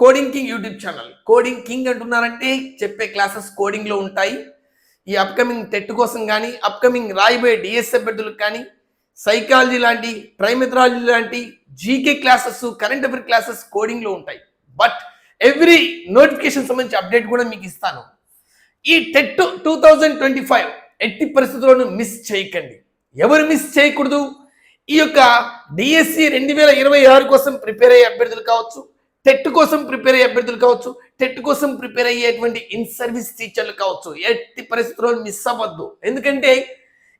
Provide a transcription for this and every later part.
Coding king YouTube channel coding king అంటున్నారంటే చెప్పే classes కోడింగ్లో ఉంటాయి. ఈ అప్కమింగ్ టెట్ కోసం కానీ అప్కమింగ్ రాయబోయే డిఎస్ అభ్యర్థులకు కానీ సైకాలజీ లాంటి ట్రైమెథరాలజీ లాంటి GK classes current affair classes కోడింగ్లో ఉంటాయి. బట్ ఎవ్రీ నోటిఫికేషన్ సంబంధించి అప్డేట్ కూడా మీకు ఇస్తాను. ఈ TET two thousand twenty five ఎట్టి పరిస్థితుల్లోనూ మిస్ చేయకండి. ఎవరు మిస్ చేయకూడదు? ఈ యొక్క డిఎస్సి రెండు వేల ఇరవై ఆరు కోసం ప్రిపేర్ అయ్యే అభ్యర్థులు కావచ్చు. టెట్ కోసం ప్రిపేర్ అయ్యే అభ్యర్థులు కావచ్చు టెట్ కోసం ప్రిపేర్ అయ్యేటువంటి ఇన్ సర్వీస్ టీచర్లు కావచ్చు ఎట్టి పరిస్థితుల్లో మిస్ అవ్వద్దు. ఎందుకంటే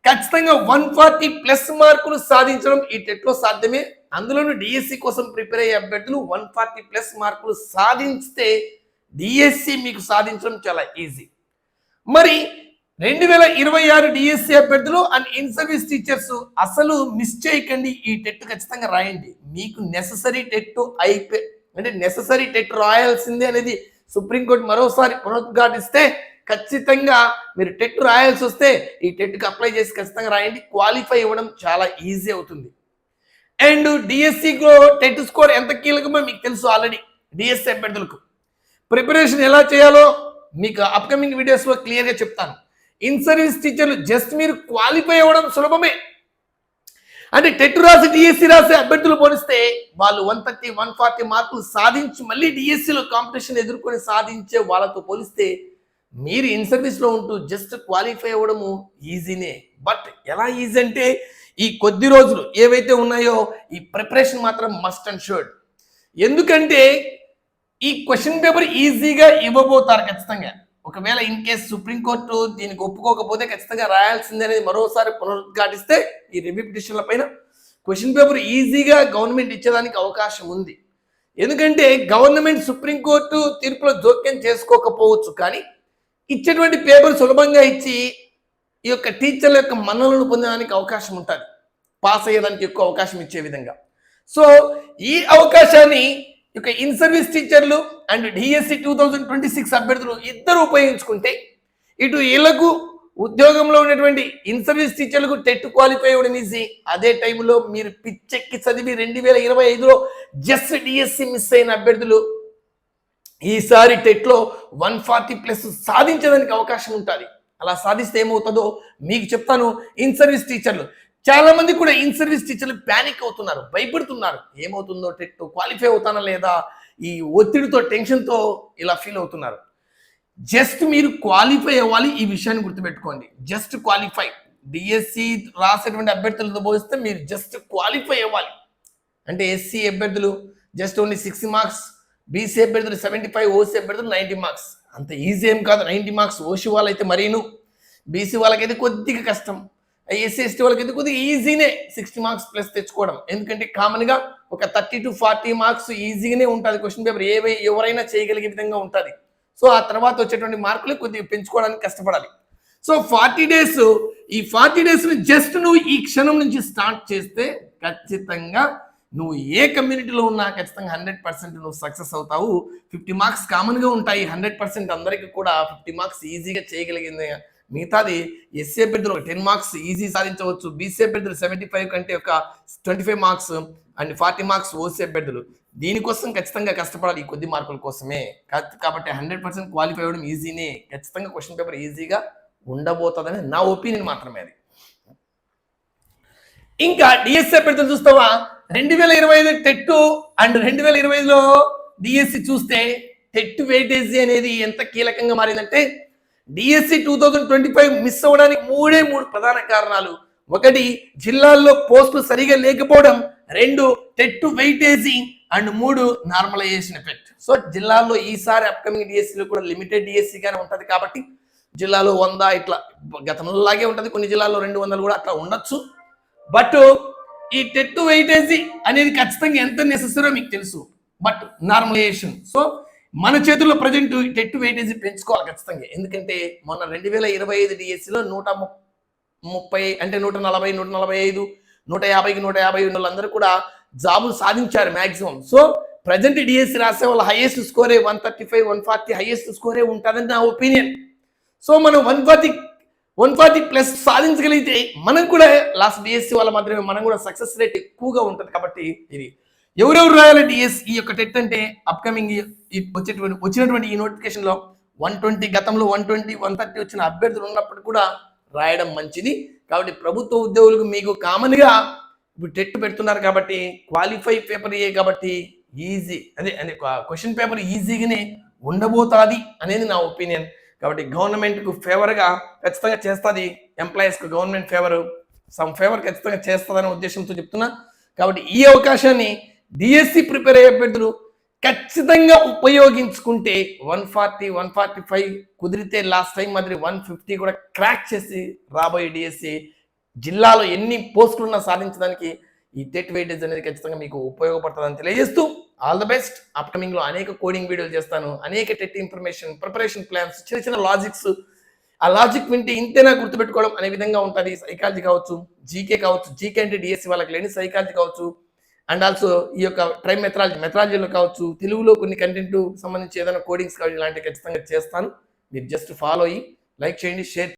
ఖచ్చితంగా వన్ ఫార్టీ ప్లస్ మార్కులు సాధించడం ఈ టెట్లో సాధ్యమే. అందులోనూ డిఎస్సి కోసం ప్రిపేర్ అయ్యే అభ్యర్థులు వన్ ఫార్టీ ప్లస్ మార్కులు సాధించితే డిఎస్సి మీకు సాధించడం చాలా ఈజీ మరి రెండు వేల ఇరవై ఆరు డిఎస్సి అభ్యర్థులు అండ్ ఇన్ సర్వీస్ టీచర్స్ అసలు మిస్ చేయకండి ఈ టెట్ ఖచ్చితంగా రాయండి. మీకు నెససరీ టెట్ ఐపీ అంటే నెససరీ టెట్ రాయాల్సిందే అనేది సుప్రీంకోర్టు మరోసారి పునరుద్ఘాటిస్తే ఖచ్చితంగా మీరు టెట్ రాయాల్సి వస్తే ఈ టెట్కి అప్లై చేసి ఖచ్చితంగా రాయండి. క్వాలిఫై ఇవ్వడం చాలా ఈజీ అవుతుంది. అండ్ డిఎస్సిలో టెట్ స్కోర్ ఎంత కీలకమో మీకు తెలుసు ఆల్రెడీ డిఎస్సి అభ్యర్థులకు. ప్రిపరేషన్ ఎలా చేయాలో మీకు అప్కమింగ్ వీడియోస్లో క్లియర్గా చెప్తాను. ఇన్ సర్వీస్ టీచర్లు జస్ట్ మీరు క్వాలిఫై అవ్వడం సులభమే. అంటే టెట్ రాసి డిఎస్సి రాసే అభ్యర్థులు పోలిస్తే వాళ్ళు వన్ థర్టీ వన్ ఫార్టీ మార్కులు సాధించి మళ్ళీ డిఎస్సిలో కాంపిటీషన్ ఎదుర్కొని సాధించే వాళ్ళతో పోలిస్తే మీరు ఇన్ సర్వీస్లో ఉంటూ జస్ట్ క్వాలిఫై అవ్వడము ఈజీనే బట్ ఎలా ఈజీ అంటే ఈ కొద్ది రోజులు ఏవైతే ఉన్నాయో ఈ ప్రిపరేషన్ మాత్రం మస్ట్ అండ్ షూర్డ్ ఎందుకంటే ఈ క్వశ్చన్ పేపర్ ఈజీగా ఇవ్వబోతారు ఖచ్చితంగా. ఒకవేళ ఇన్ కేస్ సుప్రీంకోర్టు దీనికి ఒప్పుకోకపోతే ఖచ్చితంగా రాయాల్సిందే అనేది మరోసారి పునరుద్ఘాటిస్తే ఈ రివ్యూ పిటిషన్ల పైన క్వశ్చన్ పేపర్ ఈజీగా గవర్నమెంట్ ఇచ్చేదానికి అవకాశం ఉంది. ఎందుకంటే గవర్నమెంట్ సుప్రీంకోర్టు తీర్పులో జోక్యం చేసుకోకపోవచ్చు కానీ ఇచ్చేటువంటి పేపర్ సులభంగా ఇచ్చి ఈ యొక్క టీచర్ల యొక్క మన్నలను పొందడానికి అవకాశం ఉంటుంది. పాస్ అయ్యేదానికి ఎక్కువ అవకాశం ఇచ్చే విధంగా. సో ఈ అవకాశాన్ని ఇక ఇన్ సర్వీస్ టీచర్లు and DSC two thousand twenty six అభ్యర్థులు ఇద్దరు ఉపయోగించుకుంటే ఇటు ఇళ్ళకు ఉద్యోగంలో ఉన్నటువంటి ఇన్ సర్వీస్ టీచర్లకు టెట్ క్వాలిఫై అవ్వడం ఈజీ అదే టైంలో మీరు పిచ్చెక్కి చదివి రెండు వేల ఇరవై ఐదులో జస్ట్ డిఎస్సి మిస్ అయిన అభ్యర్థులు ఈసారి టెట్లో వన్ ఫార్టీ ప్లస్ సాధించడానికి అవకాశం ఉంటుంది. అలా సాధిస్తే ఏమవుతుందో మీకు చెప్తాను. ఇన్ సర్వీస్ టీచర్లు చాలా మంది కూడా ఇన్ సర్వీస్ టీచర్లు ప్యానిక్ అవుతున్నారు భయపడుతున్నారు. ఏమవుతుందో టెట్ క్వాలిఫై అవుతానా లేదా? ఈ ఒత్తిడితో టెన్షన్తో ఇలా ఫీల్ అవుతున్నారు. జస్ట్ మీరు క్వాలిఫై అవ్వాలి ఈ విషయాన్ని గుర్తుపెట్టుకోండి. జస్ట్ క్వాలిఫై డిఎస్సి రాసేటువంటి అభ్యర్థులతో పోలిస్తే మీరు జస్ట్ క్వాలిఫై అవ్వాలి. అంటే ఎస్సీ అభ్యర్థులు just only sixty marks BC అభ్యర్థులు సెవెంటీ ఫైవ్ ఓసీ అభ్యర్థులు నైంటీ మార్క్స్ అంత ఈజీ ఏం కాదు. నైంటీ మార్క్స్ ఓసీ వాళ్ళైతే మరీను. బీసీ వాళ్ళకైతే కొద్దిగా కష్టం. ఎస్సీ ఎస్టీ వాళ్ళకి కొద్దిగా ఈజీనే సిక్స్టీ మార్క్స్ ప్లస్ తెచ్చుకోవడం. ఎందుకంటే కామన్గా ఒక థర్టీ టు ఫార్టీ మార్క్స్ ఈజీగానే ఉంటుంది క్వశ్చన్ పేపర్ ఏవై ఎవరైనా చేయగలిగే విధంగా ఉంటుంది. సో ఆ తర్వాత వచ్చేటువంటి మార్కులు కొద్దిగా పెంచుకోవడానికి కష్టపడాలి. సో ఫార్టీ డేస్ ఈ ఫార్టీ డేస్ జస్ట్ నువ్వు ఈ క్షణం నుంచి స్టార్ట్ చేస్తే ఖచ్చితంగా నువ్వు ఏ కమ్యూనిటీలో ఉన్నా ఖచ్చితంగా హండ్రెడ్ పర్సెంట్ నువ్వు సక్సెస్ అవుతావు. ఫిఫ్టీ మార్క్స్ కామన్గా ఉంటాయి. హండ్రెడ్ పర్సెంట్ అందరికీ కూడా ఫిఫ్టీ మార్క్స్ ఈజీగా చేయగలిగింది మిగతాది ఎస్సీ అభ్యర్థులు ఒక టెన్ మార్క్స్ ఈజీ సాధించవచ్చు బీసీ అభ్యర్థులు సెవెంటీ ఫైవ్ కంటే ఒక twenty five marks and forty marks OC అభ్యర్థులు దీనికోసం ఖచ్చితంగా కష్టపడాలి ఈ కొద్ది మార్కుల కోసమే. కాబట్టి హండ్రెడ్ పర్సెంట్ క్వాలిఫై అవ్వడం ఈజీనే ఖచ్చితంగా క్వశ్చన్ పేపర్ ఈజీగా ఉండబోతుందని నా ఒపీనియన్ మాత్రమే అది. ఇంకా డిఎస్సీ అభ్యర్థులు చూస్తావా? రెండు వేల ఇరవై ఐదు టెట్ అండ్ రెండు వేల ఇరవై ఐదులో డిఎస్సి చూస్తే టెట్ వెయిటేజీ అనేది ఎంత కీలకంగా మారిందంటే DSC two thousand twenty five miss అవ్వడానికి మూడే మూడు ప్రధాన కారణాలు. ఒకటి జిల్లాల్లో పోస్టులు సరిగా లేకపోవడం. రెండు టెట్టు వెయిటేజీ. అండ్ మూడు నార్మలైజేషన్ ఎఫెక్ట్. సో జిల్లాల్లో ఈసారి అప్కమింగ్ డిఎస్సిలో కూడా లిమిటెడ్ డిఎస్సిగానే ఉంటుంది కాబట్టి జిల్లాలో వంద ఇట్లా గతంలో లాగే కొన్ని జిల్లాల్లో రెండు వందలు కూడా అట్లా ఉండొచ్చు. బట్ ఈ టెట్టు వెయిటేజీ అనేది ఖచ్చితంగా ఎంత నెసెసరో మీకు తెలుసు. But normalisation. సో మన చేతుల్లో ప్రజెంట్ టెట్ వెయిటేజీ పెంచుకోవాలి ఖచ్చితంగా. ఎందుకంటే మొన్న రెండు వేల ఇరవై ఐదు డిఎస్సిలో నూట ము- ముప్పై అంటే నూట నలభై నూట నలభై ఐదు నూట యాభైకి నూట యాభై ఉన్న వాళ్ళందరూ కూడా జాబులు సాధించారు మ్యాక్సిమం సో ప్రజెంట్ డిఎస్సి రాసే వాళ్ళ highest స్కోరే one thirty five one forty highest స్కోరే ఉంటుందని నా ఒపీనియన్. సో మనం one forty one forty plus సాధించగలిగితే మనం కూడా లాస్ట్ డిఎస్సి వాళ్ళ మాత్రమే మనం కూడా సక్సెస్ రేట్ ఎక్కువగా ఉంటుంది కాబట్టి ఇది. ఎవరెవరు రాయాలంటే ఎస్ ఈ యొక్క టెట్ అంటే అప్కమింగ్ వచ్చేటువంటి వచ్చినటువంటి ఈ నోటిఫికేషన్లో వన్ ట్వంటీ గతంలో వన్ ట్వంటీ వన్ థర్టీ వచ్చిన అభ్యర్థులు ఉన్నప్పుడు కూడా రాయడం మంచిది. కాబట్టి ప్రభుత్వ ఉద్యోగులకు మీకు కామన్గా ఇప్పుడు టెట్ పెడుతున్నారు కాబట్టి క్వాలిఫై పేపర్ ఏ కాబట్టి ఈజీ అదే అదే క్వశ్చన్ పేపర్ ఈజీగానే ఉండబోతుంది అనేది నా ఒపీనియన్ కాబట్టి గవర్నమెంట్కు ఫేవర్గా ఖచ్చితంగా చేస్తుంది ఎంప్లాయీస్కు గవర్నమెంట్ ఫేవర్ సమ్ ఫేవర్ ఖచ్చితంగా చేస్తుందనే ఉద్దేశంతో చెప్తున్నా. కాబట్టి ఈ అవకాశాన్ని డిఎస్సి ప్రిపేర్ అయ్యే అభ్యర్థులు ఖచ్చితంగా ఉపయోగించుకుంటే one forty one forty five కుదిరితే లాస్ట్ టైం మాదిరి వన్ ఫిఫ్టీ కూడా క్రాక్ చేసి రాబోయే డిఎస్సి జిల్లాలో ఎన్ని పోస్టులున్నా సాధించడానికి ఈ టెట్ వెయిటేజ్ అనేది ఖచ్చితంగా మీకు ఉపయోగపడుతుందని తెలియజేస్తూ ఆల్ ద బెస్ట్ అప్కమింగ్లో అనేక కోడింగ్ వీడియోలు చేస్తాను. అనేక టెట్ ఇన్ఫర్మేషన్ ప్రిపరేషన్ ప్లాన్స్ చిన్న చిన్న లాజిక్స్ ఆ లాజిక్ వింటే ఇంతేనా గుర్తుపెట్టుకోవడం అనే విధంగా ఉంటుంది. సైకాలజీ కావచ్చు జీకే కావచ్చు జీకే అంటే డిఎస్సి వాళ్ళకి లేని సైకాలజీ కావచ్చు. అండ్ ఆల్సో ఈ యొక్క ట్రై మెథరాలజీ మెథరాలజీలో కావచ్చు తెలుగులో కొన్ని కంటెంట్ సంబంధించి ఏదైనా కోడింగ్స్ కావచ్చు ఇలాంటివి ఖచ్చితంగా చేస్తాను. మీరు జస్ట్ ఫాలో అయ్యి లైక్ చేయండి షేర్